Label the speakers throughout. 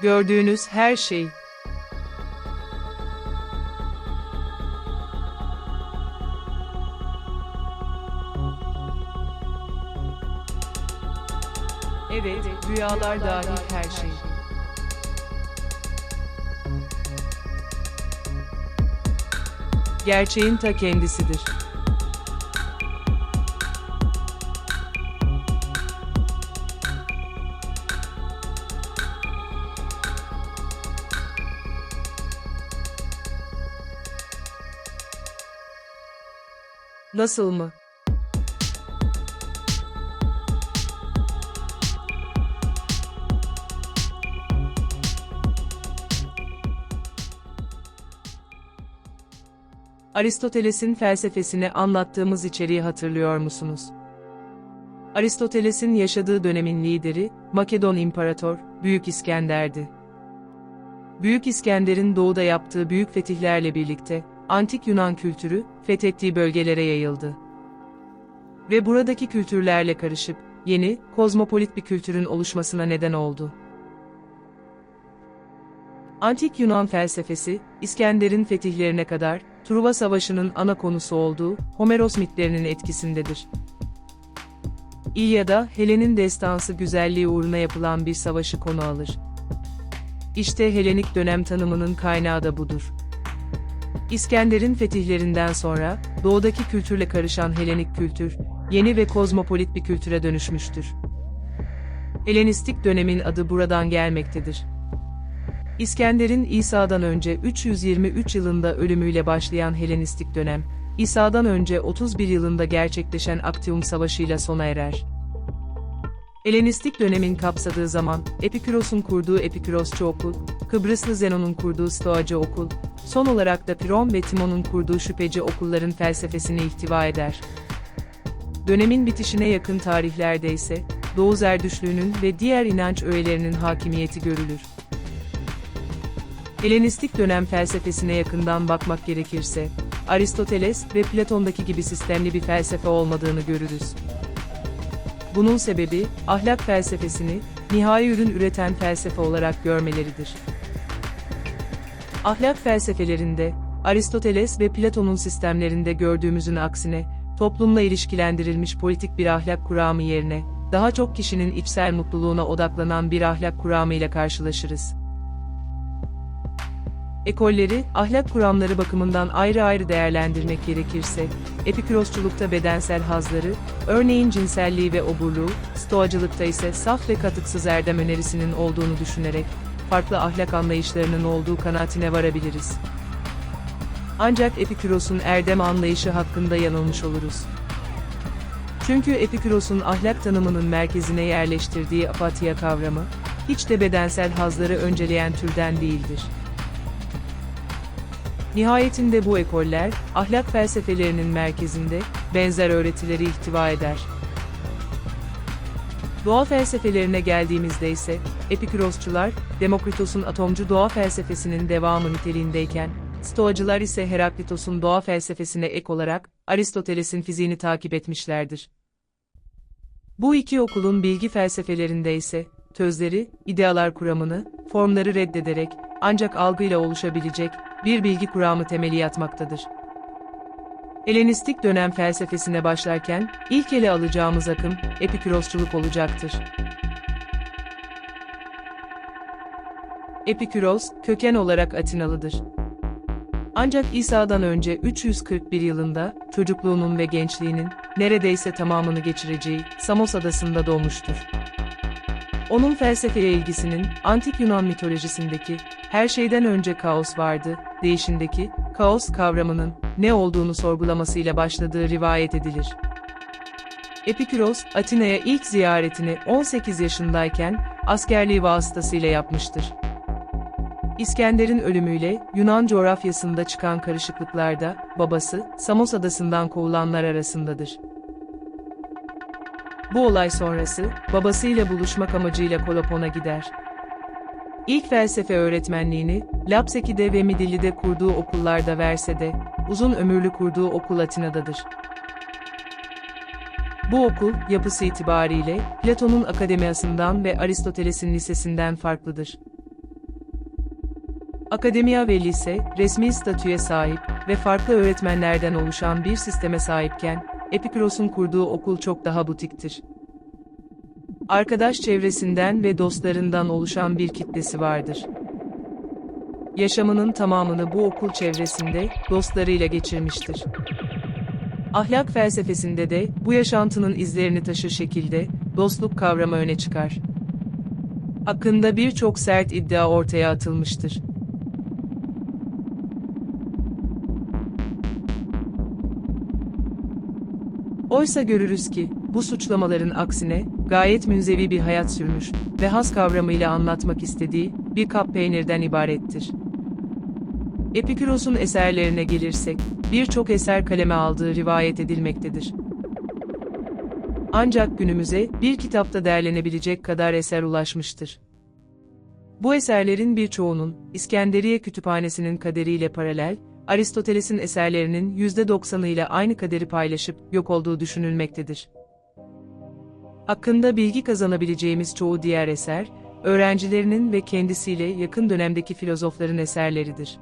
Speaker 1: Gördüğünüz her şey. Evet, rüyalar dahil her şey. Gerçeğin ta kendisidir. Nasıl mı? Aristoteles'in felsefesini anlattığımız içeriği hatırlıyor musunuz? Aristoteles'in yaşadığı dönemin lideri, Makedon İmparator, Büyük İskender'di. Büyük İskender'in doğuda yaptığı büyük fetihlerle birlikte, antik Yunan kültürü, fethettiği bölgelere yayıldı. Ve buradaki kültürlerle karışıp, yeni, kozmopolit bir kültürün oluşmasına neden oldu. Antik Yunan felsefesi, İskender'in fetihlerine kadar, Truva Savaşı'nın ana konusu olduğu, Homeros mitlerinin etkisindedir. İlyada, Helen'in destansı güzelliği uğruna yapılan bir savaşı konu alır. İşte Helenik dönem tanımının kaynağı da budur. İskender'in fetihlerinden sonra, doğudaki kültürle karışan Helenik kültür, yeni ve kozmopolit bir kültüre dönüşmüştür. Helenistik dönemin adı buradan gelmektedir. İskender'in İsa'dan önce 323 yılında ölümüyle başlayan Helenistik dönem, İsa'dan önce 31 yılında gerçekleşen Aktium Savaşı sona erer. Helenistik dönemin kapsadığı zaman, Epikuros'un kurduğu Epikurosçu okul, Kıbrıslı Zenon'un kurduğu Stoacı okul, son olarak da Piron ve Timon'un kurduğu şüpheci okulların felsefesini ihtiva eder. Dönemin bitişine yakın tarihlerde ise, Doğu Zerdüşlüğünün ve diğer inanç öğelerinin hakimiyeti görülür. Helenistik dönem felsefesine yakından bakmak gerekirse, Aristoteles ve Platon'daki gibi sistemli bir felsefe olmadığını görürüz. Bunun sebebi, ahlak felsefesini, nihai ürün üreten felsefe olarak görmeleridir. Ahlak felsefelerinde, Aristoteles ve Platon'un sistemlerinde gördüğümüzün aksine, toplumla ilişkilendirilmiş politik bir ahlak kuramı yerine, daha çok kişinin içsel mutluluğuna odaklanan bir ahlak kuramı ile karşılaşırız. Ekolleri, ahlak kuramları bakımından ayrı ayrı değerlendirmek gerekirse, Epikurosçulukta bedensel hazları, örneğin cinselliği ve oburluğu, Stoacılıkta ise saf ve katıksız erdem önerisinin olduğunu düşünerek, farklı ahlak anlayışlarının olduğu kanaatine varabiliriz. Ancak Epikuros'un erdem anlayışı hakkında yanılmış oluruz. Çünkü Epikuros'un ahlak tanımının merkezine yerleştirdiği apatya kavramı, hiç de bedensel hazları önceleyen türden değildir. Nihayetinde bu ekoller, ahlak felsefelerinin merkezinde, benzer öğretileri ihtiva eder. Doğa felsefelerine geldiğimizde ise, Epikurosçular, Demokritos'un atomcu doğa felsefesinin devamı niteliğindeyken, Stoacılar ise Heraklitos'un doğa felsefesine ek olarak, Aristoteles'in fiziğini takip etmişlerdir. Bu iki okulun bilgi felsefelerinde ise, tözleri, idealar kuramını, formları reddederek, ancak algıyla oluşabilecek, bir bilgi kuramı temeli yatmaktadır. Helenistik dönem felsefesine başlarken, ilk ele alacağımız akım, Epikurosçuluk olacaktır. Epikuros, köken olarak Atinalıdır. Ancak İsa'dan önce 341 yılında, çocukluğunun ve gençliğinin, neredeyse tamamını geçireceği, Samos adasında doğmuştur. Onun felsefeye ilgisinin, antik Yunan mitolojisindeki, her şeyden önce kaos vardı, değişindeki, kaos kavramının, ne olduğunu sorgulamasıyla başladığı rivayet edilir. Epikuros, Atina'ya ilk ziyaretini 18 yaşındayken, askerliği vasıtasıyla yapmıştır. İskender'in ölümüyle, Yunan coğrafyasında çıkan karışıklıklarda, babası, Samos adasından kovulanlar arasındadır. Bu olay sonrası, babasıyla buluşmak amacıyla Kolopon'a gider. İlk felsefe öğretmenliğini, Lapseki'de ve Midilli'de kurduğu okullarda verse de, uzun ömürlü kurduğu okul Atina'dadır. Bu okul, yapısı itibariyle, Platon'un akademiyasından ve Aristoteles'in lisesinden farklıdır. Akademiya ve lise, resmi statüye sahip ve farklı öğretmenlerden oluşan bir sisteme sahipken, Epikuros'un kurduğu okul çok daha butiktir. Arkadaş çevresinden ve dostlarından oluşan bir kitlesi vardır. Yaşamının tamamını bu okul çevresinde, dostlarıyla geçirmiştir. Ahlak felsefesinde de bu yaşantının izlerini taşır şekilde dostluk kavramı öne çıkar. Hakkında birçok sert iddia ortaya atılmıştır. Oysa görürüz ki, bu suçlamaların aksine, gayet münzevi bir hayat sürmüş ve has kavramıyla anlatmak istediği, bir kap peynirden ibarettir. Epikuros'un eserlerine gelirsek, birçok eser kaleme aldığı rivayet edilmektedir. Ancak günümüze bir kitapta derlenebilecek kadar eser ulaşmıştır. Bu eserlerin birçoğunun, İskenderiye Kütüphanesi'nin kaderiyle paralel, Aristoteles'in eserlerinin %90'ı ile aynı kaderi paylaşıp yok olduğu düşünülmektedir. Hakkında bilgi kazanabileceğimiz çoğu diğer eser, öğrencilerinin ve kendisiyle yakın dönemdeki filozofların eserleridir.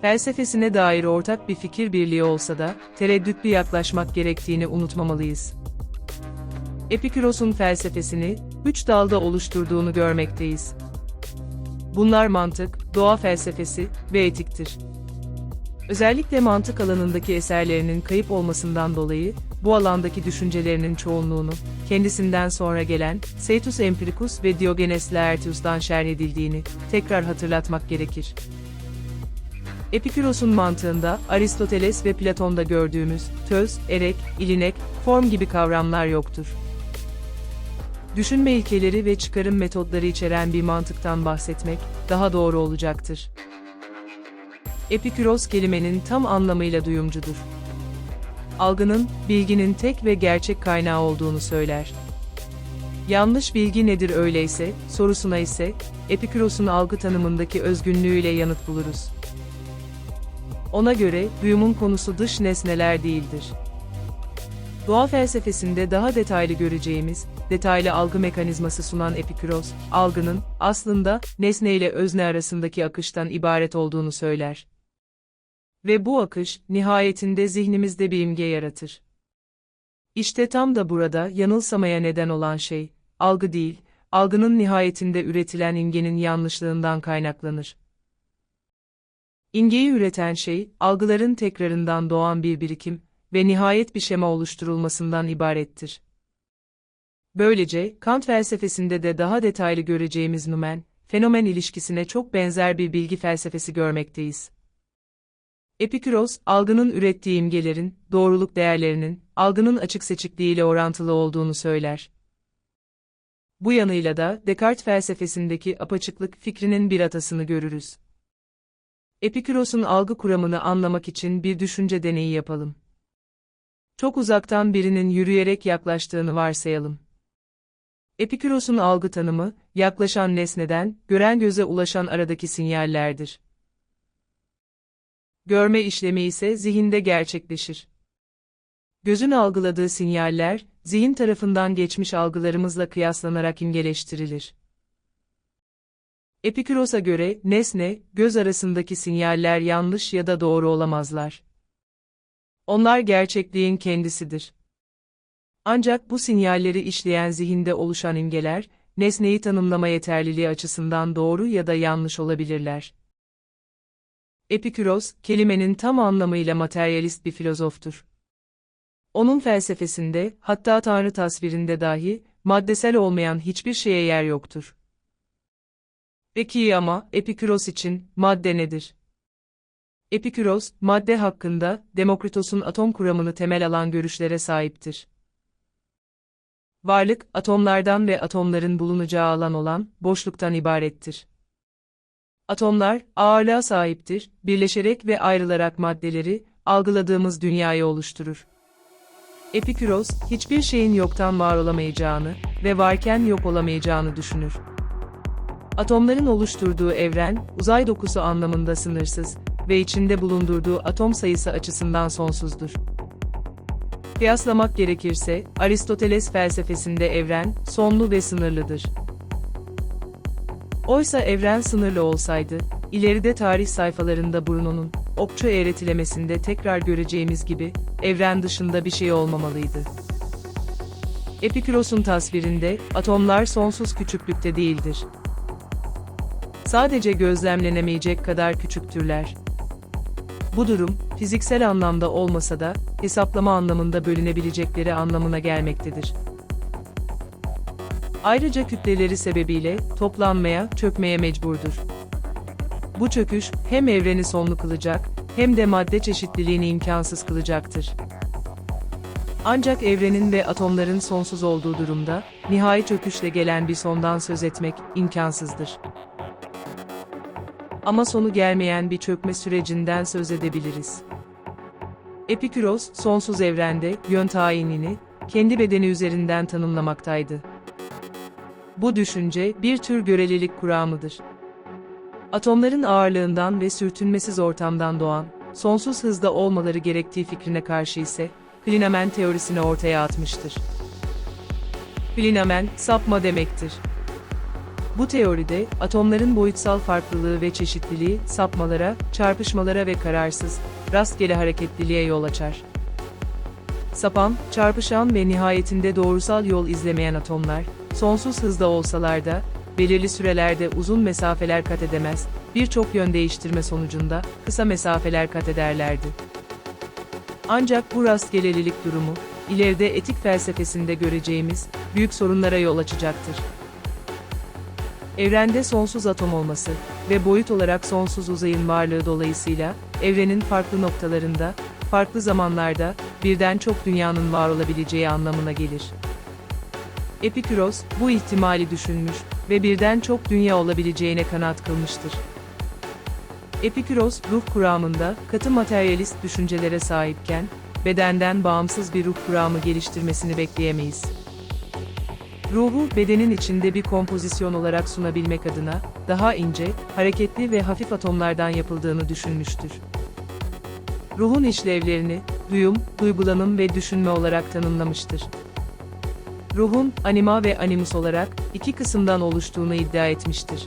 Speaker 1: Felsefesine dair ortak bir fikir birliği olsa da, tereddütlü yaklaşmak gerektiğini unutmamalıyız. Epikuros'un felsefesini, üç dalda oluşturduğunu görmekteyiz. Bunlar mantık, doğa felsefesi ve etiktir. Özellikle mantık alanındaki eserlerinin kayıp olmasından dolayı, bu alandaki düşüncelerinin çoğunluğunu, kendisinden sonra gelen Seitus Empiricus ve Diogenes Laertius'tan şerh edildiğini tekrar hatırlatmak gerekir. Epikuros'un mantığında Aristoteles ve Platon'da gördüğümüz töz, erek, ilinek, form gibi kavramlar yoktur. Düşünme ilkeleri ve çıkarım metotları içeren bir mantıktan bahsetmek daha doğru olacaktır. Epikuros kelimenin tam anlamıyla duyumcudur. Algının, bilginin tek ve gerçek kaynağı olduğunu söyler. Yanlış bilgi nedir öyleyse, sorusuna ise, Epikuros'un algı tanımındaki özgünlüğüyle yanıt buluruz. Ona göre, duyumun konusu dış nesneler değildir. Doğa felsefesinde daha detaylı göreceğimiz, detaylı algı mekanizması sunan Epikuros, algının, aslında, nesne ile özne arasındaki akıştan ibaret olduğunu söyler. Ve bu akış, nihayetinde zihnimizde bir imge yaratır. İşte tam da burada yanılsamaya neden olan şey, algı değil, algının nihayetinde üretilen imgenin yanlışlığından kaynaklanır. İmgeyi üreten şey, algıların tekrarından doğan bir birikim ve nihayet bir şema oluşturulmasından ibarettir. Böylece, Kant felsefesinde de daha detaylı göreceğimiz numen, fenomen ilişkisine çok benzer bir bilgi felsefesi görmekteyiz. Epikuros, algının ürettiği imgelerin, doğruluk değerlerinin, algının açık seçikliğiyle orantılı olduğunu söyler. Bu yanıyla da Descartes felsefesindeki apaçıklık fikrinin bir atasını görürüz. Epikuros'un algı kuramını anlamak için bir düşünce deneyi yapalım. Çok uzaktan birinin yürüyerek yaklaştığını varsayalım. Epikuros'un algı tanımı, yaklaşan nesneden, gören göze ulaşan aradaki sinyallerdir. Görme işlemi ise zihinde gerçekleşir. Gözün algıladığı sinyaller, zihin tarafından geçmiş algılarımızla kıyaslanarak imgeleştirilir. Epikuros'a göre, nesne, göz arasındaki sinyaller yanlış ya da doğru olamazlar. Onlar gerçekliğin kendisidir. Ancak bu sinyalleri işleyen zihinde oluşan imgeler, nesneyi tanımlama yeterliliği açısından doğru ya da yanlış olabilirler. Epikuros, kelimenin tam anlamıyla materyalist bir filozoftur. Onun felsefesinde, hatta Tanrı tasvirinde dahi, maddesel olmayan hiçbir şeye yer yoktur. Peki ama, Epikuros için, madde nedir? Epikuros, madde hakkında, Demokritos'un atom kuramını temel alan görüşlere sahiptir. Varlık, atomlardan ve atomların bulunacağı alan olan, boşluktan ibarettir. Atomlar, ağırlığa sahiptir, birleşerek ve ayrılarak maddeleri, algıladığımız dünyayı oluşturur. Epikuros, hiçbir şeyin yoktan var olamayacağını ve varken yok olamayacağını düşünür. Atomların oluşturduğu evren, uzay dokusu anlamında sınırsız ve içinde bulundurduğu atom sayısı açısından sonsuzdur. Kıyaslamak gerekirse, Aristoteles felsefesinde evren, sonlu ve sınırlıdır. Oysa evren sınırlı olsaydı, ileride tarih sayfalarında Bruno'nun okçu eğretilemesinde tekrar göreceğimiz gibi, evren dışında bir şey olmamalıydı. Epikuros'un tasvirinde, atomlar sonsuz küçüklükte değildir. Sadece gözlemlenemeyecek kadar küçüktürler. Bu durum, fiziksel anlamda olmasa da, hesaplama anlamında bölünebilecekleri anlamına gelmektedir. Ayrıca kütleleri sebebiyle, toplanmaya, çökmeye mecburdur. Bu çöküş, hem evreni sonlu kılacak, hem de madde çeşitliliğini imkansız kılacaktır. Ancak evrenin ve atomların sonsuz olduğu durumda, nihai çöküşle gelen bir sondan söz etmek, imkansızdır. Ama sonu gelmeyen bir çökme sürecinden söz edebiliriz. Epikuros, sonsuz evrende, yön tayinini, kendi bedeni üzerinden tanımlamaktaydı. Bu düşünce, bir tür görelilik kuramıdır. Atomların ağırlığından ve sürtünmesiz ortamdan doğan, sonsuz hızda olmaları gerektiği fikrine karşı ise, Klinamen teorisini ortaya atmıştır. Klinamen, sapma demektir. Bu teoride, atomların boyutsal farklılığı ve çeşitliliği, sapmalara, çarpışmalara ve kararsız, rastgele hareketliliğe yol açar. Sapan, çarpışan ve nihayetinde doğrusal yol izlemeyen atomlar, sonsuz hızda olsalar da, belirli sürelerde uzun mesafeler kat edemez, birçok yön değiştirme sonucunda, kısa mesafeler kat ederlerdi. Ancak bu rastgelelilik durumu, ileride etik felsefesinde göreceğimiz, büyük sorunlara yol açacaktır. Evrende sonsuz atom olması ve boyut olarak sonsuz uzayın varlığı dolayısıyla, evrenin farklı noktalarında, farklı zamanlarda, birden çok dünyanın var olabileceği anlamına gelir. Epikuros, bu ihtimali düşünmüş ve birden çok dünya olabileceğine kanaat kılmıştır. Epikuros, ruh kuramında, katı materyalist düşüncelere sahipken, bedenden bağımsız bir ruh kuramı geliştirmesini bekleyemeyiz. Ruhu, bedenin içinde bir kompozisyon olarak sunabilmek adına, daha ince, hareketli ve hafif atomlardan yapıldığını düşünmüştür. Ruhun işlevlerini, duyum, duygulanım ve düşünme olarak tanımlamıştır. Ruhun, anima ve animus olarak, iki kısımdan oluştuğunu iddia etmiştir.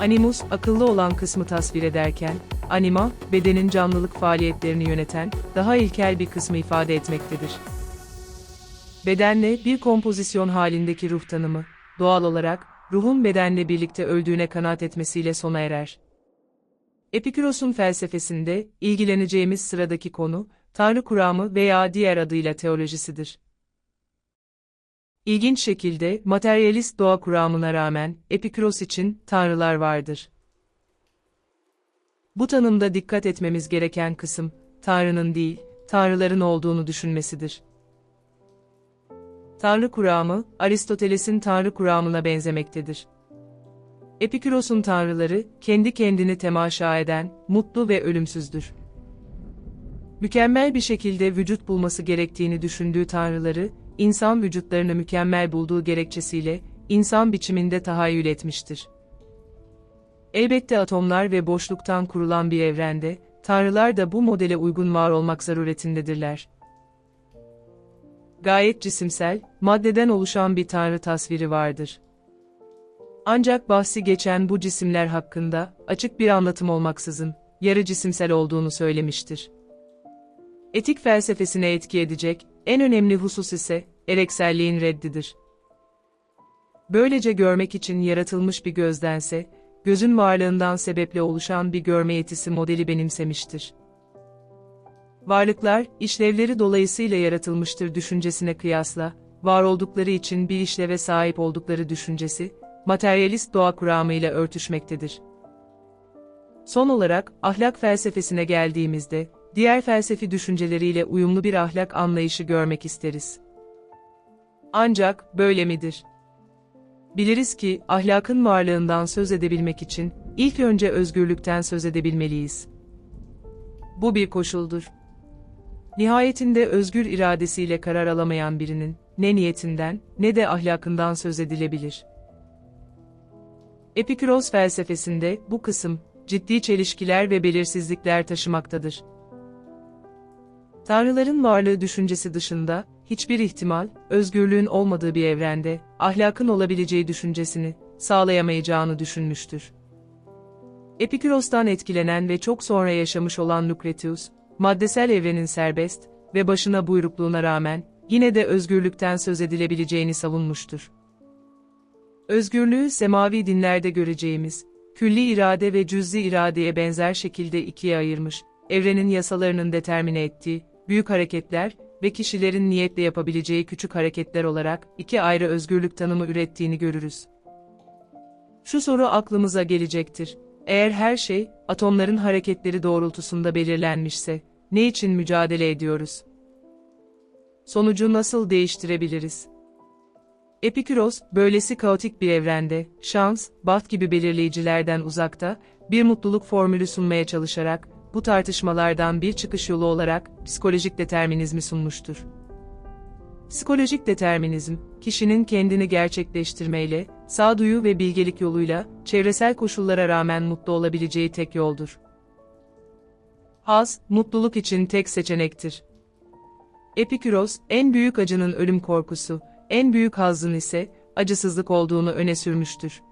Speaker 1: Animus, akıllı olan kısmı tasvir ederken, anima, bedenin canlılık faaliyetlerini yöneten, daha ilkel bir kısmı ifade etmektedir. Bedenle bir kompozisyon halindeki ruh tanımı, doğal olarak, ruhun bedenle birlikte öldüğüne kanaat etmesiyle sona erer. Epikuros'un felsefesinde, ilgileneceğimiz sıradaki konu, Tanrı kuramı veya diğer adıyla teolojisidir. İlginç şekilde, materyalist doğa kuramına rağmen, Epikuros için, tanrılar vardır. Bu tanımda dikkat etmemiz gereken kısım, tanrının değil, tanrıların olduğunu düşünmesidir. Tanrı kuramı, Aristoteles'in tanrı kuramına benzemektedir. Epikuros'un tanrıları, kendi kendini temaşa eden, mutlu ve ölümsüzdür. Mükemmel bir şekilde vücut bulması gerektiğini düşündüğü tanrıları, insan vücutlarını mükemmel bulduğu gerekçesiyle, insan biçiminde tahayyül etmiştir. Elbette atomlar ve boşluktan kurulan bir evrende, tanrılar da bu modele uygun var olmak zaruretindedirler. Gayet cisimsel, maddeden oluşan bir tanrı tasviri vardır. Ancak bahsi geçen bu cisimler hakkında, açık bir anlatım olmaksızın, yarı cisimsel olduğunu söylemiştir. Etik felsefesine etki edecek, en önemli husus ise, erekselliğin reddidir. Böylece görmek için yaratılmış bir gözdense, gözün varlığından sebeple oluşan bir görme yetisi modeli benimsemiştir. Varlıklar, işlevleri dolayısıyla yaratılmıştır düşüncesine kıyasla, var oldukları için bir işleve sahip oldukları düşüncesi, materyalist doğa kuramıyla örtüşmektedir. Son olarak, ahlak felsefesine geldiğimizde, diğer felsefi düşünceleriyle uyumlu bir ahlak anlayışı görmek isteriz. Ancak, böyle midir? Biliriz ki, ahlakın varlığından söz edebilmek için, ilk önce özgürlükten söz edebilmeliyiz. Bu bir koşuldur. Nihayetinde özgür iradesiyle karar alamayan birinin, ne niyetinden, ne de ahlakından söz edilebilir. Epikuros felsefesinde, bu kısım, ciddi çelişkiler ve belirsizlikler taşımaktadır. Tanrıların varlığı düşüncesi dışında, hiçbir ihtimal, özgürlüğün olmadığı bir evrende, ahlakın olabileceği düşüncesini, sağlayamayacağını düşünmüştür. Epikuros'tan etkilenen ve çok sonra yaşamış olan Lucretius, maddesel evrenin serbest ve başına buyrukluğuna rağmen yine de özgürlükten söz edilebileceğini savunmuştur. Özgürlüğü semavi dinlerde göreceğimiz, külli irade ve cüz'i iradeye benzer şekilde ikiye ayırmış, evrenin yasalarının determine ettiği, büyük hareketler ve kişilerin niyetle yapabileceği küçük hareketler olarak iki ayrı özgürlük tanımı ürettiğini görürüz. Şu soru aklımıza gelecektir. Eğer her şey, atomların hareketleri doğrultusunda belirlenmişse, ne için mücadele ediyoruz? Sonucu nasıl değiştirebiliriz? Epikuros, böylesi kaotik bir evrende, şans, baht gibi belirleyicilerden uzakta, bir mutluluk formülü sunmaya çalışarak, bu tartışmalardan bir çıkış yolu olarak psikolojik determinizmi sunmuştur. Psikolojik determinizm, kişinin kendini gerçekleştirmeyle, sağduyu ve bilgelik yoluyla, çevresel koşullara rağmen mutlu olabileceği tek yoldur. Haz, mutluluk için tek seçenektir. Epikuros, en büyük acının ölüm korkusu, en büyük hazın ise, acısızlık olduğunu öne sürmüştür.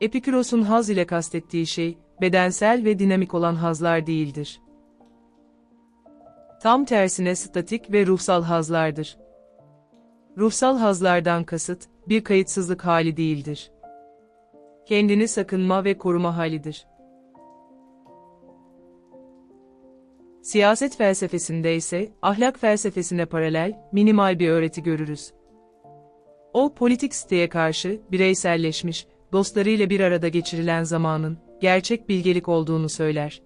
Speaker 1: Epikuros'un haz ile kastettiği şey, bedensel ve dinamik olan hazlar değildir. Tam tersine statik ve ruhsal hazlardır. Ruhsal hazlardan kasıt, bir kayıtsızlık hali değildir. Kendini sakınma ve koruma halidir. Siyaset felsefesinde ise, ahlak felsefesine paralel, minimal bir öğreti görürüz. O, politik siteye karşı, bireyselleşmiş, dostlarıyla bir arada geçirilen zamanın, gerçek bilgelik olduğunu söyler.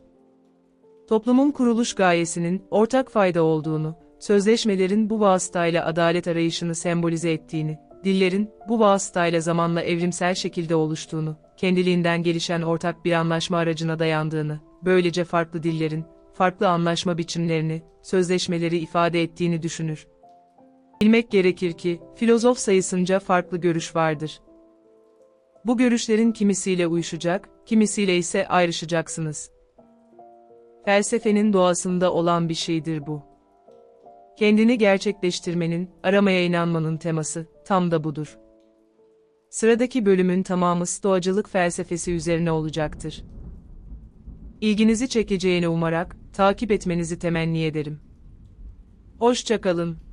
Speaker 1: Toplumun kuruluş gayesinin, ortak fayda olduğunu, sözleşmelerin bu vasıtayla adalet arayışını sembolize ettiğini, dillerin, bu vasıtayla zamanla evrimsel şekilde oluştuğunu, kendiliğinden gelişen ortak bir anlaşma aracına dayandığını, böylece farklı dillerin, farklı anlaşma biçimlerini, sözleşmeleri ifade ettiğini düşünür. Bilmek gerekir ki, filozof sayısınca farklı görüş vardır. Bu görüşlerin kimisiyle uyuşacak, kimisiyle ise ayrışacaksınız. Felsefenin doğasında olan bir şeydir bu. Kendini gerçekleştirmenin, aramaya inanmanın teması, tam da budur. Sıradaki bölümün tamamı stoacılık felsefesi üzerine olacaktır. İlginizi çekeceğini umarak, takip etmenizi temenni ederim. Hoşçakalın.